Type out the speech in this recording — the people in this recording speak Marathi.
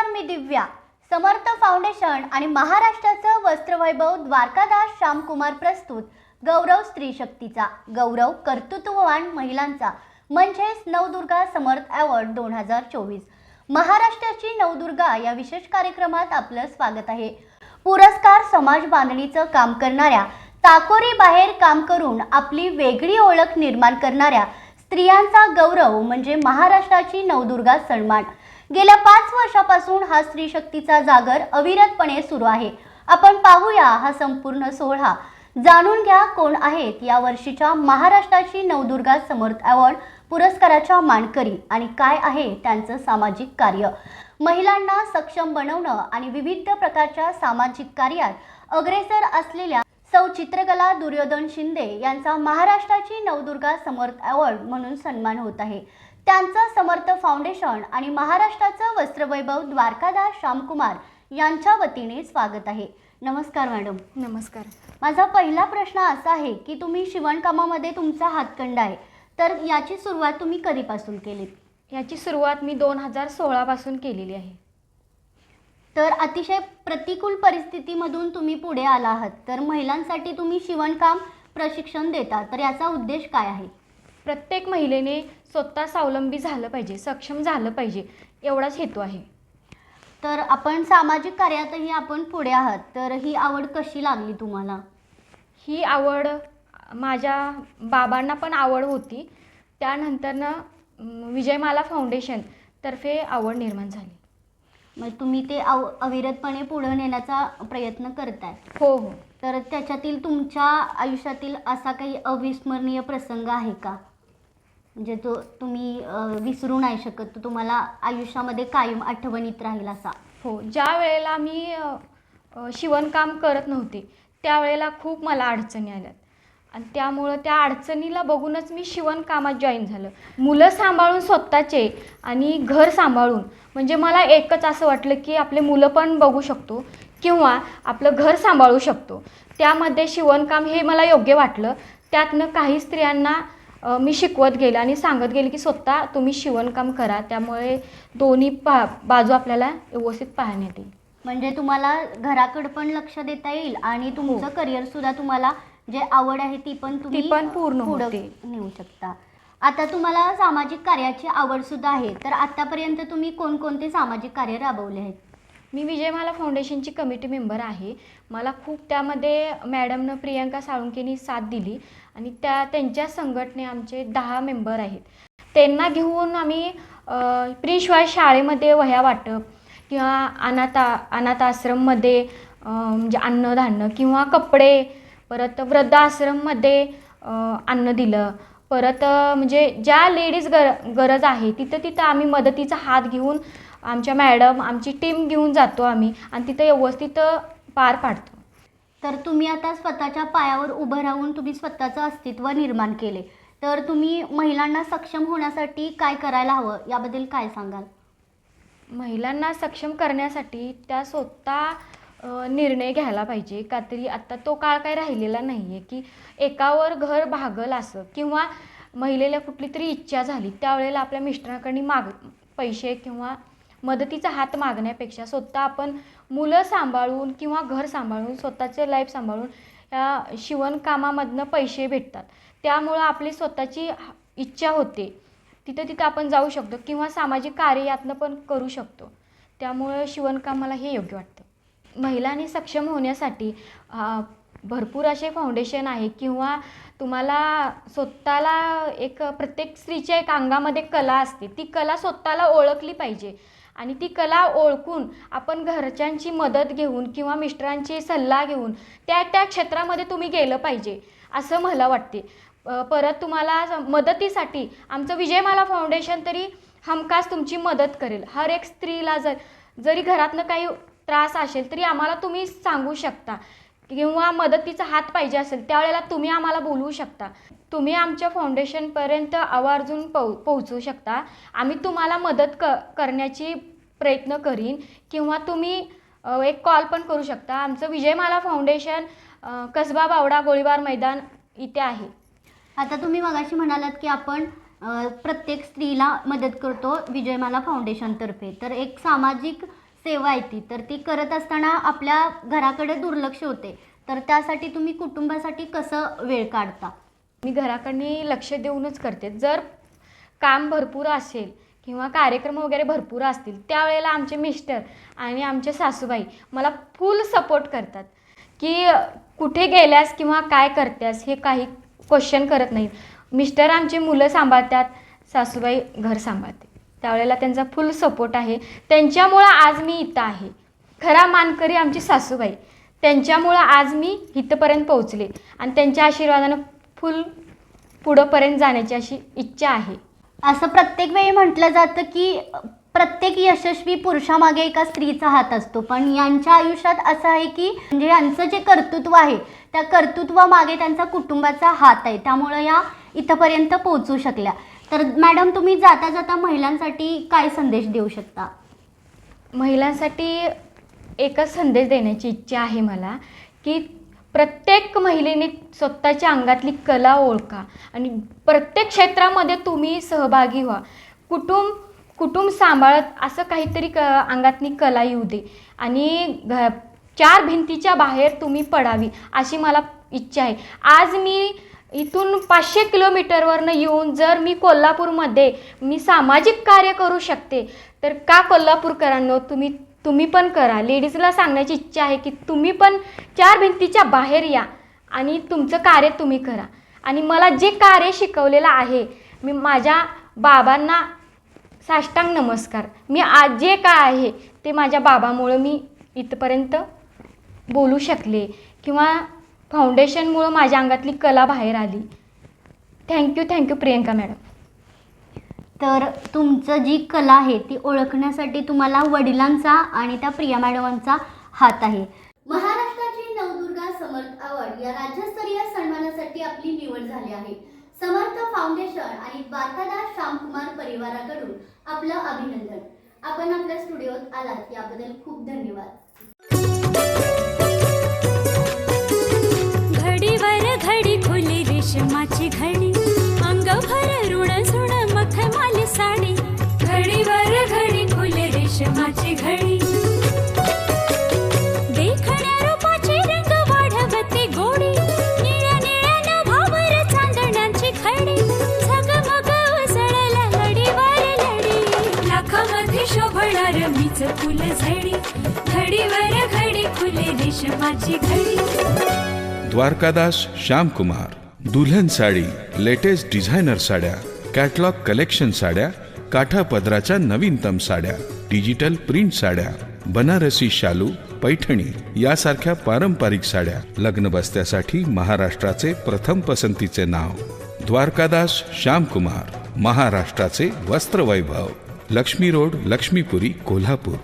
नमस्कार मी दिव्या. समर्थ फाउंडेशन आणि महाराष्ट्राचं वस्त्रवैभव द्वारकादास श्यामकुमार प्रस्तुत. गौरव स्त्री शक्तीचा गौरव कर्तृत्ववान महिलांचा. म्हणजेच नवदुर्गा समर्थ अवॉर्ड दोन हजार चोवीस. महाराष्ट्राची नवदुर्गा या विशेष कार्यक्रमात आपलं स्वागत आहे. पुरस्कार समाज बांधणीचं काम करणाऱ्या ताकोरी बाहेर काम करून आपली वेगळी ओळख निर्माण करणाऱ्या स्त्रियांचा गौरव म्हणजे महाराष्ट्राची नवदुर्गा सन्मान. गेल्या पाच वर्षापासून हा स्त्री शक्तीचा जागर अविरतपणे सुरू आहे. आपण पाहूया हा संपूर्ण सोहळा. जाणून घ्या कोण आहेत या वर्षीच्या महाराष्ट्राची नवदुर्गा समर्थ अवॉर्ड पुरस्काराच्या मानकरी आणि काय आहे त्यांचं सामाजिक कार्य. महिलांना सक्षम बनवणं आणि विविध प्रकारच्या सामाजिक कार्यात अग्रेसर असलेल्या सौ चित्रकला दुर्योधन शिंदे यांचा महाराष्ट्राची नवदुर्गा समर्थ अवॉर्ड म्हणून सन्मान होत आहे. त्यांचं समर्थ फाउंडेशन आणि महाराष्ट्राचं वस्त्रवैभव द्वारकादास श्यामकुमार यांच्या वतीने स्वागत आहे. नमस्कार मॅडम. नमस्कार. माझा पहिला प्रश्न असा आहे की तुम्ही शिवणकामामध्ये तुमचा हातखंडा आहे तर याची सुरुवात तुम्ही कधीपासून केलीत याची सुरुवात मी दोन हजार सोळापासून केलेली आहे. तर अतिशय प्रतिकूल परिस्थितीमधून तुम्ही पुढे आला आहात तर महिलांसाठी तुम्ही शिवणकाम प्रशिक्षण देता तर याचा उद्देश काय आहे? प्रत्येक महिलेने स्वतः स्वावलंबी झालं पाहिजे सक्षम झालं पाहिजे एवढाच हेतू आहे. तर आपण सामाजिक कार्यातही आपण पुढे आहात तर ही आवड कशी लागली तुम्हाला? ही आवड माझ्या बाबांना पण आवड होती. त्यानंतरनं विजयमाला फाउंडेशन तर्फे आवड निर्माण झाली. मग तुम्ही ते अव अविरतपणे पुढे नेण्याचा प्रयत्न करताय. हो हो. तर त्याच्यातील तुमच्या आयुष्यातील असा काही अविस्मरणीय प्रसंग आहे का? म्हणजे तो तुम्ही विसरू नाही शकत तो तुम्हाला आयुष्यामध्ये कायम आठवणीत राहील असा. हो ज्या वेळेला मी शिवणकाम करत नव्हते त्यावेळेला खूप मला अडचणी आल्यात. आणि त्यामुळं त्या अडचणीला बघूनच मी शिवणकामात जॉईन झालं. मुलं सांभाळून स्वतःचे आणि घर सांभाळून. म्हणजे मला एकच असं वाटलं की आपले मुलं पण बघू शकतो किंवा आपलं घर सांभाळू शकतो. त्यामध्ये शिवणकाम हे मला योग्य वाटलं. त्यातनं काही स्त्रियांना मी शिकवत गेले आणि सांगत गेले की स्वतः तुम्ही शिवणकाम करा त्यामुळे दोन्ही पा बाजू आपल्याला व्यवस्थित पाहण्यात येईल म्हणजे तुम्हाला घराकडे पण लक्ष देता येईल आणि तुमचं करिअर सुद्धा तुम्हाला जे आवड आहे ती पण तुम्ही पण पूर्ण पुढं होते. नेऊ शकता. आता तुम्हाला सामाजिक कार्याची आवड सुद्धा आहे तर आतापर्यंत तुम्ही कोणकोणते सामाजिक कार्य राबवले आहेत? मी विजयमाला फाउंडेशनची कमिटी मेंबर आहे. मला खूप त्यामध्ये मॅडमनं प्रियांका साळुंकेनी साथ दिली आणि त्या त्यांच्या संघटने आमचे दहा मेंबर आहेत. त्यांना घेऊन आम्ही प्रीशिवाय शाळेमध्ये वह्या वाटप किंवा अनाथा अनाथ आश्रममध्ये म्हणजे अन्नधान्य किंवा कपडे परत वृद्धाश्रममध्ये आश्रममध्ये अन्न दिलं. परत म्हणजे ज्या लेडीज गर गरज आहे तिथं तिथं आम्ही मदतीचा हात घेऊन आमच्या मॅडम आमची टीम घेऊन जातो आम्ही आणि तिथं व्यवस्थित पार पाडतो. तर तुम्ही आता स्वतःच्या पायावर उभं राहून तुम्ही स्वतःचं अस्तित्व निर्माण केले. तर तुम्ही महिलांना सक्षम होण्यासाठी काय करायला हवं? याबद्दल काय सांगाल? महिलांना सक्षम करण्यासाठी त्या स्वतः निर्णय घ्यायला पाहिजे. का तरी आत्ता तो काळ काही राहिलेला नाही आहे की एकावर घर भागल असं किंवा महिलेला कुठली तरी इच्छा झाली त्यावेळेला आपल्या मिस्टरांकडे माग पैसे किंवा मदतीचा हात मागण्यापेक्षा स्वतः आपण मुलं सांभाळून किंवा घर सांभाळून स्वतःचे लाईफ सांभाळून या शिवणकामामधनं पैसे भेटतात. त्यामुळं आपली स्वतःची इच्छा होते. तिथं तिथं आपण जाऊ शकतो किंवा सामाजिक कार्य यातनं पण करू शकतो. त्यामुळं शिवणकामाला हे योग्य वाटतं. महिलांनी सक्षम होण्यासाठी भरपूर असे फाउंडेशन आहे किंवा तुम्हाला स्वतःला एक प्रत्येक स्त्रीच्या एक अंगामध्ये कला असते. ती कला स्वतःला ओळखली पाहिजे. आणि ती कला ओळखून आपण घरच्यांची मदत घेऊन किंवा मिस्टरांची सल्ला घेऊन त्या त्या क्षेत्रामध्ये तुम्ही गेलं पाहिजे असं मला वाटते. परत तुम्हाला मदतीसाठी आमचं विजयमाला फाउंडेशन तरी हमखास तुमची मदत करेल. हर एक स्त्रीला जर जरी घरातनं काही त्रास असेल तरी आम्हाला तुम्ही सांगू शकता. किंवा मदतीचा हात पाहिजे असेल त्यावेळेला तुम्ही आम्हाला बोलवू शकता. तुम्ही आमच्या फाउंडेशनपर्यंत आवर्जून पो पोहोचू शकता. आम्ही तुम्हाला मदत क करण्याची प्रयत्न करीन किंवा तुम्ही एक कॉल पण करू शकता. आमचं विजयमाला फाउंडेशन कसबा बावडा गोळीबार मैदान इथे आहे. आता तुम्ही मगाशी म्हणालात की आपण प्रत्येक स्त्रीला मदत करतो विजयमाला फाउंडेशनतर्फे तर एक सामाजिक सेवा आहे ती. तर ती करत असताना आपल्या घराकडे दुर्लक्ष होते. तर त्यासाठी तुम्ही कुटुंबासाठी कसं वेळ काढता? मी घराकडनी लक्ष देऊनच करते. जर काम भरपूर असेल किंवा कार्यक्रम वगैरे भरपूर असतील त्यावेळेला आमचे मिस्टर आणि आमचे सासूबाई मला फुल सपोर्ट करतात. की कुठे गेल्यास किंवा काय करत्यास हे काही क्वेश्चन करत नाहीत. मिस्टर आमचे मुलं सांभाळतात सासूबाई घर सांभाळते. त्यावेळेला त्यांचा फुल सपोर्ट आहे. त्यांच्यामुळं आज मी इथं आहे. खरा मानकरी आमची सासूबाई. त्यांच्यामुळं आज मी इथंपर्यंत पोहोचले. आणि त्यांच्या आशीर्वादानं फुल पुढंपर्यंत जाण्याची अशी इच्छा आहे. असं प्रत्येक वेळी म्हटलं जातं की प्रत्येक यशस्वी पुरुषामागे एका स्त्रीचा हात असतो. पण यांच्या आयुष्यात असं आहे की म्हणजे यांचं जे कर्तृत्व आहे त्या कर्तृत्वामागे त्यांचा कुटुंबाचा हात आहे. त्यामुळं या इथंपर्यंत पोहोचू शकल्या. तर मॅडम तुम्ही जाता जाता महिलांसाठी काय संदेश देऊ शकता? महिलांसाठी एकच संदेश देण्याची इच्छा आहे मला की प्रत्येक महिलेने स्वतःच्या अंगातली कला ओळखा आणि प्रत्येक क्षेत्रामध्ये तुम्ही सहभागी व्हा. कुटुंब कुटुंब सांभाळत असं काहीतरी क अंगातली कला येऊ दे आणि घ चार भिंतीच्या बाहेर तुम्ही पडावी अशी मला इच्छा आहे. आज मी इथून पाचशे किलोमीटरवरनं येऊन जर मी कोल्हापूरमध्ये मी सामाजिक कार्य करू शकते तर का कोल्हापूरकरांनो तुम्ही तुम्ही पण करा. लेडीजला सांगण्याची इच्छा आहे की तुम्ही पण चार भिंतीच्या बाहेर या आणि तुमचं कार्य तुम्ही करा. आणि मला जे कार्य शिकवलेलं आहे मी माझ्या बाबांना साष्टांग नमस्कार. मी आज जे काय आहे ते माझ्या बाबामुळं मी इथपर्यंत बोलू शकले किंवा फाउंडेशनमुळं माझ्या अंगातली कला बाहेर आली. Thank you thank you Priyanka madam. तर तुमचं जी कला आहे ती ओळखण्यासाठी तुम्हाला वडिलांचा आणि त्या प्रिया मॅडमांचा हात आहे. महाराष्ट्राची नवदुर्गा समर्थ अवॉर्ड या राज्यस्तरीय सन्मानासाठी आपली निवड झाली आहे. समर्थ फाउंडेशन आणि द्वारकादास श्यामकुमार परिवाराकडून आपलं अभिनंदन. आपण आपल्या स्टुडिओत आलात याबद्दल खूप धन्यवाद. घडी. देखण्या रूपाची रंग वाढवते गोडी. निळ्या निळ्या नभावर चांदण्यांची खडी. झगमग लाखामध्ये शोभणार मीच फुल झडी. घडीवर घडी रेशमाची घडी. द्वारकादास श्यामकुमार दुल्हन साडी लेटेस्ट डिझायनर साड्या कॅटलॉग कलेक्शन साड्या काठा पदराच्या नवीनतम साड्या. डिजिटल प्रिंट साड्या बनारसी शालू पैठणी यासारख्या पारंपरिक साड्या लग्न बस्त्यासाठी महाराष्ट्राचे प्रथम पसंतीचे नाव. द्वारकादास श्यामकुमार महाराष्ट्राचे वस्त्र वैभव लक्ष्मी रोड लक्ष्मीपुरी कोल्हापूर.